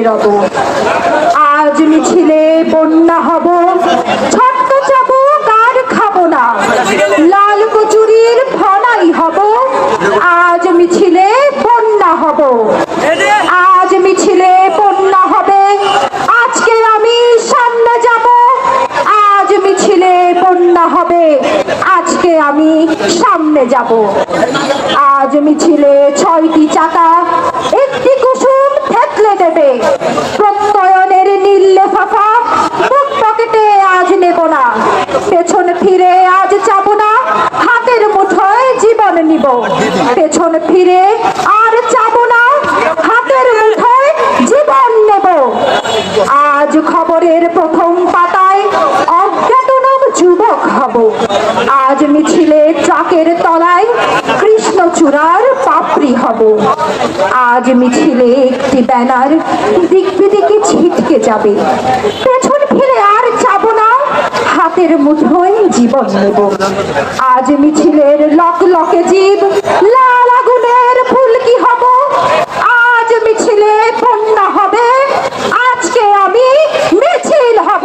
বেরোব আজ মিছিলে বন্যা হব, ছটকা চাবো কার খাব না। লাল কচুরির ফনাই হব, আজ মিছিলে বন্যা হব। আজ মিছিলে বন্যা হবে, আজকে আমি সামনে যাব। আজ মিছিলে বন্যা হবে, আজকে আমি সামনে যাব। আজ মিছিলে ছয়টি চাকা পেছন ফিরে আজ যাব না, হাতের মুঠোয় জীবন নিব। পেছন ফিরে আর যাব না, হাতের মুঠোয় জীবন নেব। আজ খবরের প্রথম পাতায় অজ্ঞাতনাম যুবক হব। আজ মিছিলে ট্রাকের তলায় কৃষ্ণচূড়ার পাপড়ি হব। আজ মিছিলে একটি ব্যানার দিক বিদিকে ছিটকে যাবে। পেছন ফিরে হাতের মুঠোয় জীবন নেব। আজ মিছিলের লক লকে জীব, লাল আগুনের ফুলকি হব? আজ মিছিলে পণ্য হবে, আজকে আমি মিছিল হব।